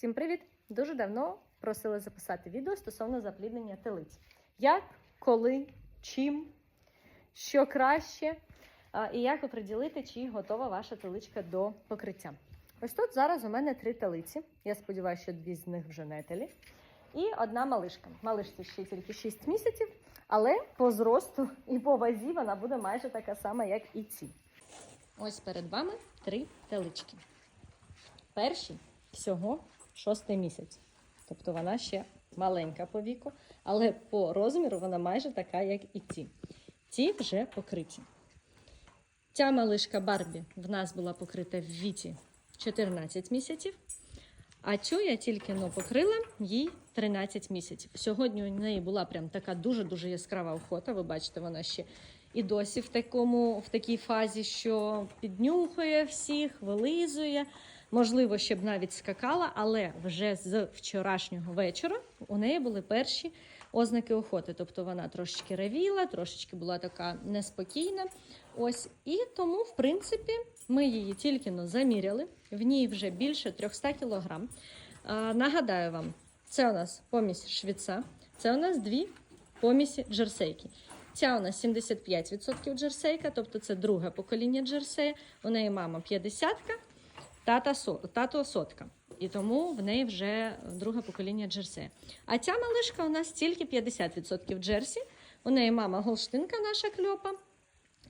Всім привіт! Дуже давно просили записати відео стосовно запліднення телиць. Як, коли, чим, що краще, і як оприділити, чи готова ваша теличка до покриття. Ось тут зараз у мене три телиці. Я сподіваюся, що дві з них вже нетелі. І одна малишка. Малишці ще тільки 6 місяців, але по зросту і по вазі вона буде майже така сама, як і ці. Ось перед вами три телички. Перший всього шостий місяць. Тобто вона ще маленька по віку, але по розміру вона майже така, як і ці. Ті вже покриті. Ця малишка Барбі в нас була покрита в віці 14 місяців. А цю я тільки но покрила їй 13 місяців. Сьогодні у неї була прям така дуже-дуже яскрава охота. Ви бачите, вона ще і досі в, такому, в такій фазі, що піднюхує всіх, вилизує. Можливо, щоб навіть скакала, але вже з вчорашнього вечора у неї були перші ознаки охоти.Тобто вона трошечки ревіла, трошечки була така неспокійна. Ось і тому, в принципі, ми її тільки но заміряли. В ній вже більше 300 кілограм. А, нагадаю вам, це у нас помість швіца, це у нас дві помісі джерсейки. Ця у нас 75% джерсейка, тобто це друге покоління джерсея. У неї мама 50 тата тато сотка. І тому в неї вже друге покоління джерсея. А ця малишка у нас тільки 50% джерсі. У неї мама голштинка наша кльопа,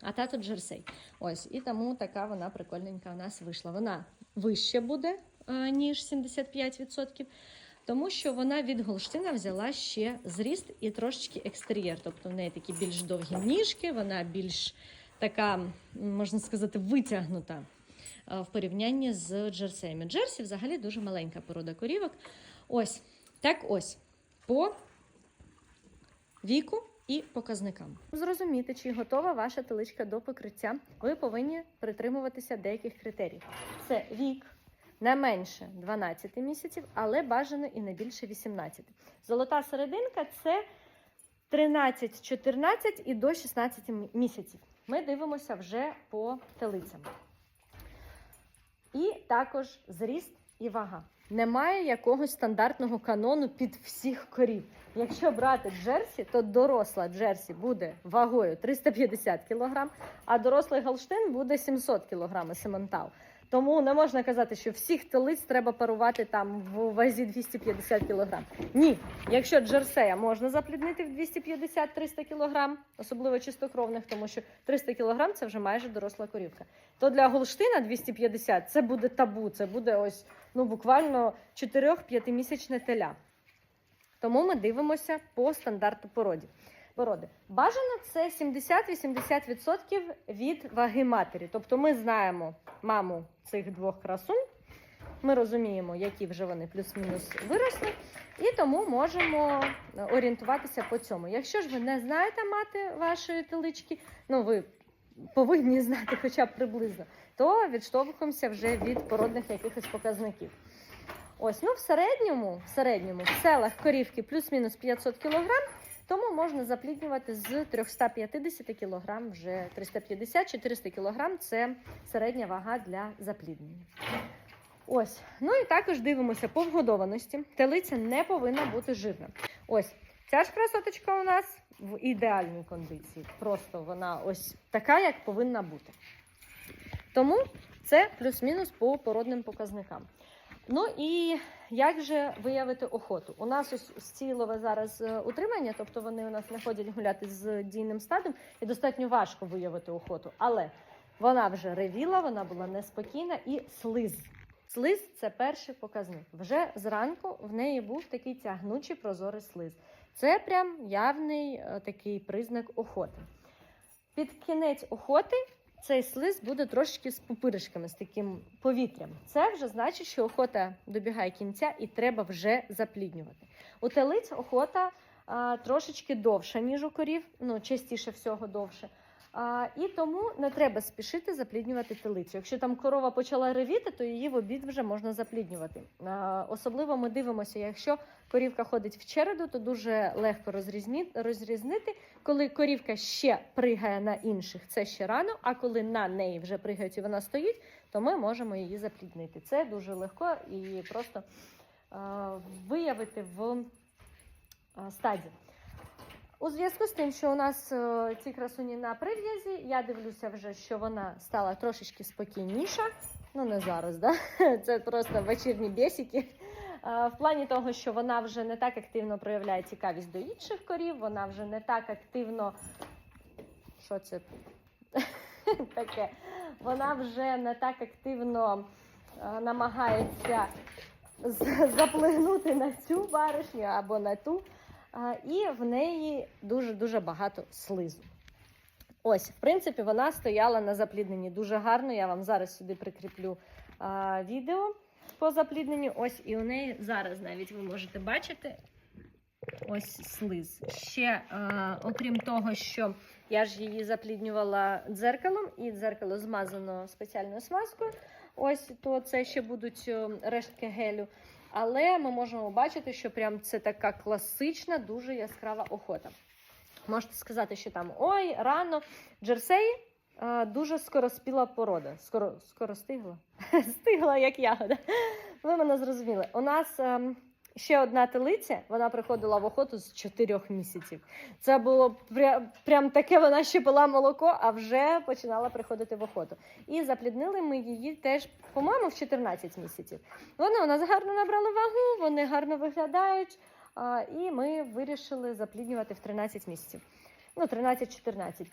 а тато джерсей. Ось, і тому така вона прикольненька у нас вийшла. Вона вище буде, е, ніж 75%. Тому що вона від голштина взяла ще зріст і трошечки екстер'єр. Тобто в неї такі більш довгі ніжки, вона більш така, можна сказати, витягнута в порівнянні з джерсеями. Джерсі взагалі дуже маленька порода корівок. Ось так ось по віку і показникам. Зрозуміти, чи готова ваша теличка до покриття, ви повинні притримуватися деяких критеріїв. Це вік. Не менше 12 місяців, але бажано і не більше 18. Золота серединка це 13-14 і до 16 місяців. Ми дивимося вже по телицям. І також зріст і вага. Немає якогось стандартного канону під всіх корів. Якщо брати джерсі, то доросла джерсі буде вагою 350 кг, а дорослий галштин буде 700 кг сементал. Тому не можна казати, що всіх телиць треба парувати там в вазі 250 кг. Ні, якщо джерсея можна запліднити в 250-300 кг, особливо чистокровних, тому що 300 кг це вже майже доросла корівка. То для голштина 250 це буде табу, це буде ось ну буквально 4-5 місячне теля. Тому ми дивимося по стандарту породі. Породи. Бажано це 70-80% від ваги матері. Тобто ми знаємо маму цих двох красунь, ми розуміємо, які вже вони плюс-мінус виросли, і тому можемо орієнтуватися по цьому. Якщо ж ви не знаєте мати вашої телички, ну ви повинні знати хоча б приблизно, то відштовхуємося вже від породних якихось показників. Ось, ну в середньому, в середньому в селах корівки плюс-мінус 500 кг, тому можна запліднювати з 350 кг вже 350-400 кг це середня вага для запліднення. Ось, ну і також дивимося по вгодованості. Телиця не повинна бути жирна. Ось ця ж красоточка у нас в ідеальній кондиції. Просто вона ось така, як повинна бути. Тому це плюс-мінус по породним показникам. Ну і як же виявити охоту? У нас ось стілове зараз е, утримання, тобто вони у нас не ходять гуляти з дійним стадом, і достатньо важко виявити охоту. Але вона вже ревіла, вона була неспокійна і слиз. Слиз це перший показник. Вже зранку в неї був такий тягнучий прозорий слиз. Це прям явний е, такий признак охоти. Під кінець охоти цей слиз буде трошечки з пупиришками, з таким повітрям. Це вже значить, що охота добігає кінця і треба вже запліднювати. У телиць охота а, трошечки довша, ніж у корів, ну частіше всього довше. А, і тому не треба спішити запліднювати телицю. Якщо там корова почала ревіти, то її в обід вже можна запліднювати. А, особливо ми дивимося, якщо корівка ходить в череду, то дуже легко розрізнити, коли корівка ще пригає на інших, це ще рано. А коли на неї вже пригають і вона стоїть, то ми можемо її запліднити. Це дуже легко і просто виявити в е, стаді. У зв'язку з тим, що у нас е, ці красуні на прив'язі, я дивлюся вже, що вона стала трошечки спокійніша. Ну, не зараз, да? це просто вечірні бєсики. Е, В плані того, що вона вже не так активно проявляє цікавість до інших корів, вона вже не так активно. Що це таке? Вона вже не так активно е, намагається заплигнути на цю баришню або на ту. І в неї дуже-дуже багато слизу. Ось, в принципі, вона стояла на заплідненні дуже гарно. Я вам зараз сюди прикріплю а, відео по заплідненню. Ось і у неї зараз навіть ви можете бачити ось слиз. Ще, а, окрім того, що я ж її запліднювала дзеркалом, і дзеркало змазано спеціальною смазкою. Ось то це ще будуть е, рештки гелю. Але ми можемо бачити, що прям це така класична, дуже яскрава охота. Можете сказати, що там ой, рано. Джерсеї е, дуже скороспіла порода. Скоро, скоро стигла? стигла, як ягода. Ви мене зрозуміли. У нас ем, ще одна телиця, вона приходила в охоту з 4 місяців. Це було пря- прям таке, вона ще пила молоко, а вже починала приходити в охоту. І запліднили ми її теж, по-моєму, в 14 місяців. Вони у нас гарно набрали вагу, вони гарно виглядають. А, і ми вирішили запліднювати в 13 місяців. Ну, 13-14.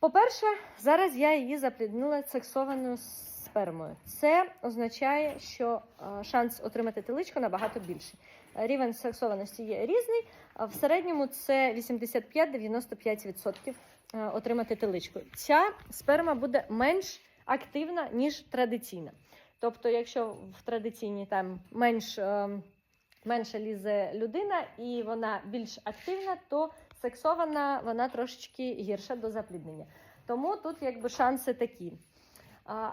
По-перше, зараз я її запліднила сексованою спермою. Це означає, що шанс отримати теличку набагато більший. Е, Рівень сексованості є різний. В середньому це 85-95% е, отримати теличку. Ця сперма буде менш активна, ніж традиційна. Тобто, якщо в традиційній там менш, е, менше лізе людина і вона більш активна, то сексована вона трошечки гірша до запліднення. Тому тут якби шанси такі.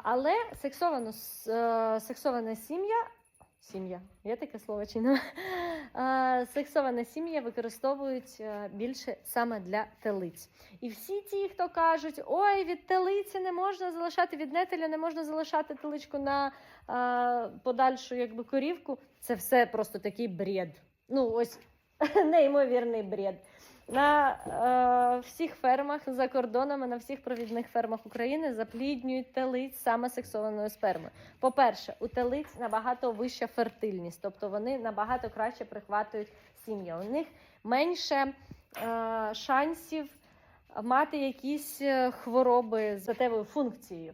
Але сексовано, е, сексована сім'я. Сім'я, є таке слово чи не? Сексована сім'я використовують е, більше саме для телиць. І всі ті, хто кажуть, ой, від телиці не можна залишати, від нетеля не можна залишати теличку на подальшу якби, корівку, це все просто такий бред. Ну, ось неймовірний бред. На е, всіх фермах за кордонами, на всіх провідних фермах України запліднюють телиць саме сексованою спермою. По-перше, у телиць набагато вища фертильність, тобто вони набагато краще прихватують сім'я. У них менше е, шансів мати якісь е, хвороби з статевою функцією.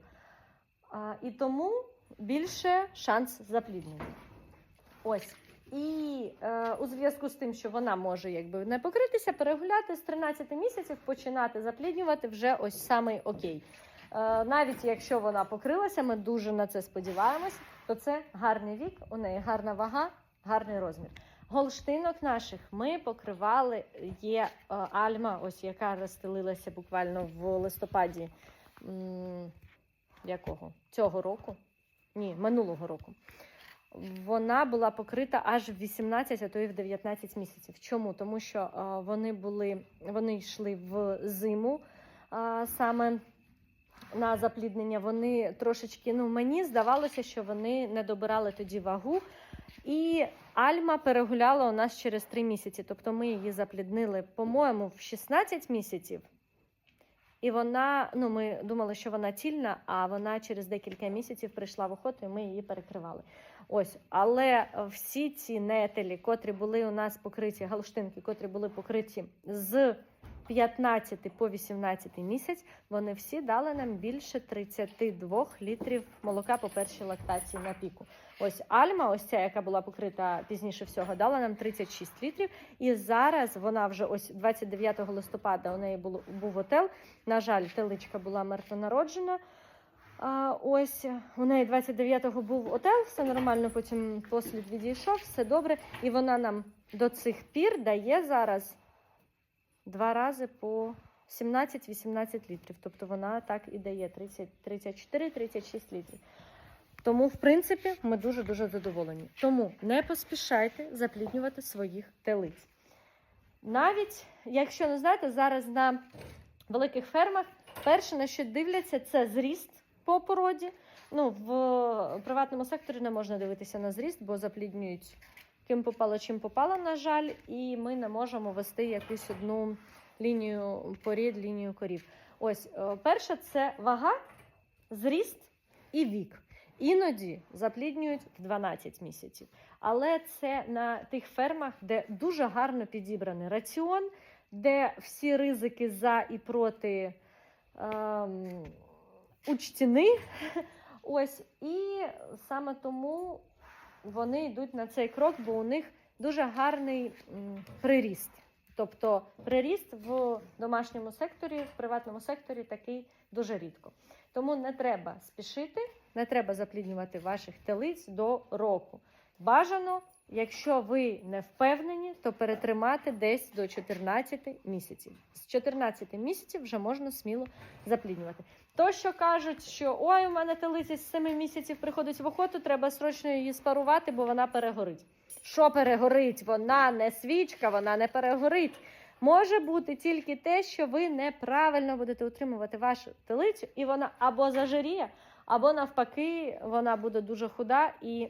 А, і тому більше шанс запліднення. Ось. І е, у зв'язку з тим, що вона може якби не покритися, перегуляти з 13 місяців, починати запліднювати вже ось самий окей. Е, навіть якщо вона покрилася, ми дуже на це сподіваємось, то це гарний вік, у неї гарна вага, гарний розмір. Голштинок наших ми покривали. Є е, альма, ось яка розстелилася буквально в листопаді м, якого? Цього року? Ні, минулого року. Вона була покрита аж в 18, а то і в 19 місяців. Чому? Тому що е, вони були, вони йшли в зиму е, саме на запліднення. Вони трошечки, ну мені здавалося, що вони не добирали тоді вагу. І Альма перегуляла у нас через 3 місяці. Тобто ми її запліднили, по-моєму, в 16 місяців. І вона, ну ми думали, що вона тільна, а вона через декілька місяців прийшла в охоту, і ми її перекривали. Ось, але всі ці нетелі, котрі були у нас покриті, галштинки, котрі були покриті з 15 по 18 місяць, вони всі дали нам більше 32 літрів молока по першій лактації на піку. Ось Альма, ось ця, яка була покрита пізніше всього, дала нам 36 літрів. І зараз вона вже ось 29 листопада у неї було, був отел. На жаль, теличка була мертвонароджена. А, ось у неї 29-го був отел, все нормально, потім послід відійшов, все добре. І вона нам до цих пір дає зараз два рази по 17-18 літрів. Тобто вона так і дає 30, 34-36 літрів. Тому, в принципі, ми дуже-дуже задоволені. Тому не поспішайте запліднювати своїх телиць. Навіть, якщо не знаєте, зараз на великих фермах перше, на що дивляться, це зріст по породі. Ну, в приватному секторі не можна дивитися на зріст, бо запліднюють ким попало, чим попало, на жаль, і ми не можемо вести якусь одну лінію порід, лінію корів. Ось е, перше це вага, зріст і вік. Іноді запліднюють в 12 місяців. Але це на тих фермах, де дуже гарно підібраний раціон, де всі ризики за і проти ем, учтіни. Ось, і саме тому вони йдуть на цей крок, бо у них дуже гарний приріст. Тобто приріст в домашньому секторі, в приватному секторі такий дуже рідко. Тому не треба спішити, не треба запліднювати ваших телиць до року. Бажано, якщо ви не впевнені, то перетримати десь до 14 місяців. З 14 місяців вже можна сміло запліднювати. То, що кажуть, що ой, у мене телиця з 7 місяців приходить в охоту, треба срочно її спарувати, бо вона перегорить. Що перегорить? Вона не свічка, вона не перегорить. Може бути тільки те, що ви неправильно будете утримувати вашу телицю, і вона або зажиріє, або навпаки, вона буде дуже худа, і,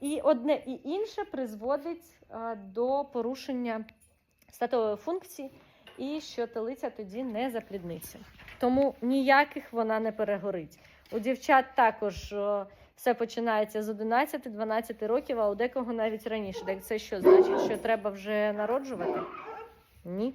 і одне і інше призводить е, до порушення статової функції, і що телиця тоді не заплідниться. Тому ніяких вона не перегорить. У дівчат також е, все починається з 11-12 років, а у декого навіть раніше. Так це що значить, що треба вже народжувати? Ні.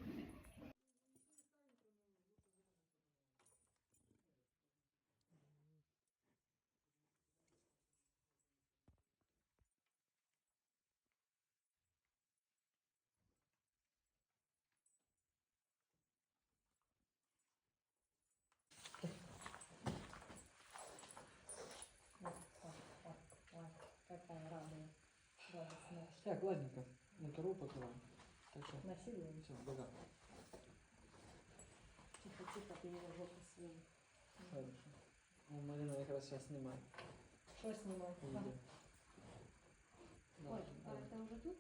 Так, ладненько. На кору покриваємо. Так що, Насилие. все, бога. Тихо, тихо, ты его жопу свою. Хорошо. Ну, Марина как раз сейчас снимает. Что снимает? Ой, Да, а это уже тут?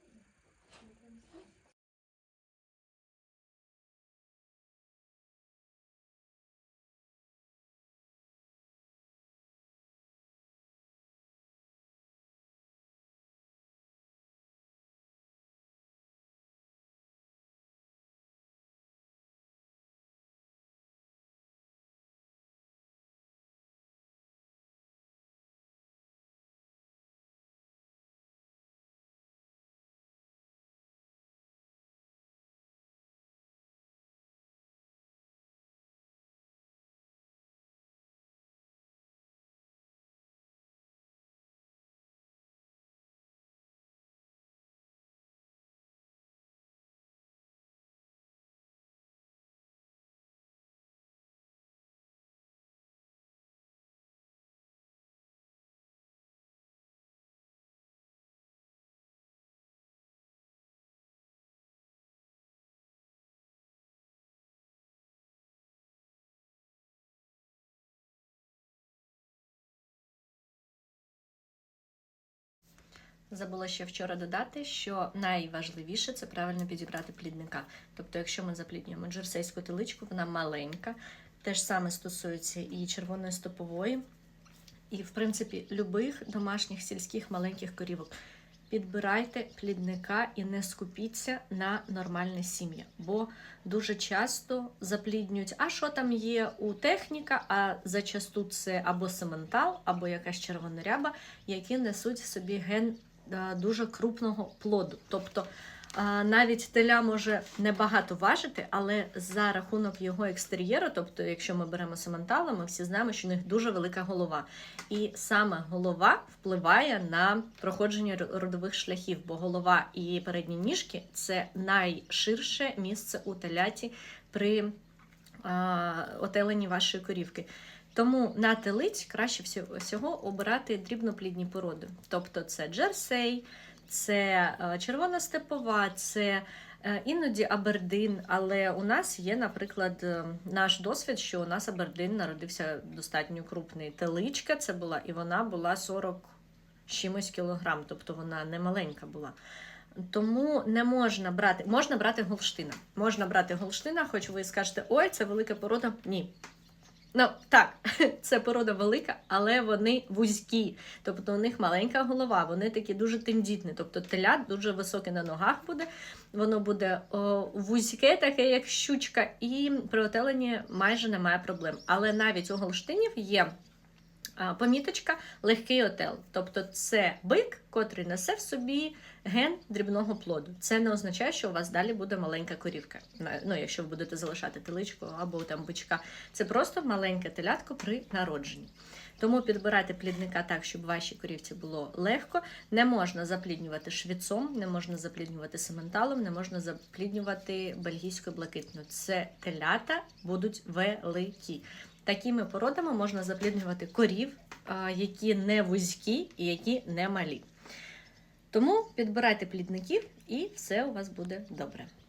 Забула ще вчора додати, що найважливіше це правильно підібрати плідника. Тобто, якщо ми запліднюємо джерсейську теличку, вона маленька. Те ж саме стосується і червоної стопової, і, в принципі, любих домашніх сільських маленьких корівок. Підбирайте плідника і не скупіться на нормальне сім'я, бо дуже часто запліднюють, а що там є у техніка, а зачасту це або сементал, або якась червоноряба, які несуть собі ген дуже крупного плоду. Тобто е, навіть теля може небагато важити, але за рахунок його екстер'єру, тобто, якщо ми беремо сементала, ми всі знаємо, що у них дуже велика голова. І саме голова впливає на проходження родових шляхів, бо голова і передні ніжки це найширше місце у теляті при а, отеленні вашої корівки. Тому на телиць краще всього, обирати дрібноплідні породи. Тобто це джерсей, це е, червона степова, це е, іноді абердин. Але у нас є, наприклад, е, наш досвід, що у нас абердин народився достатньо крупний. Теличка це була, і вона була 40 чимось кілограм, тобто вона не маленька була. Тому не можна брати, можна брати голштина. Можна брати голштина, хоч ви скажете, ой, це велика порода. Ні. Ну так, це порода велика, але вони вузькі. Тобто у них маленька голова, вони такі дуже тендітні. Тобто телят дуже високе на ногах буде, воно буде о, вузьке, таке як щучка, і при отеленні майже немає проблем. Але навіть у голштинів є поміточка легкий отел. Тобто це бик, котрий несе в собі ген дрібного плоду. Це не означає, що у вас далі буде маленька корівка. Ну, якщо ви будете залишати теличку або там бичка. Це просто маленьке телятко при народженні. Тому підбирайте плідника так, щоб вашій корівці було легко. Не можна запліднювати швіцом, не можна запліднювати сементалом, не можна запліднювати бельгійською блакитною. Це телята будуть великі. Такими породами можна запліднювати корів, які не вузькі і які не малі. Тому підбирайте плідників, і все у вас буде добре.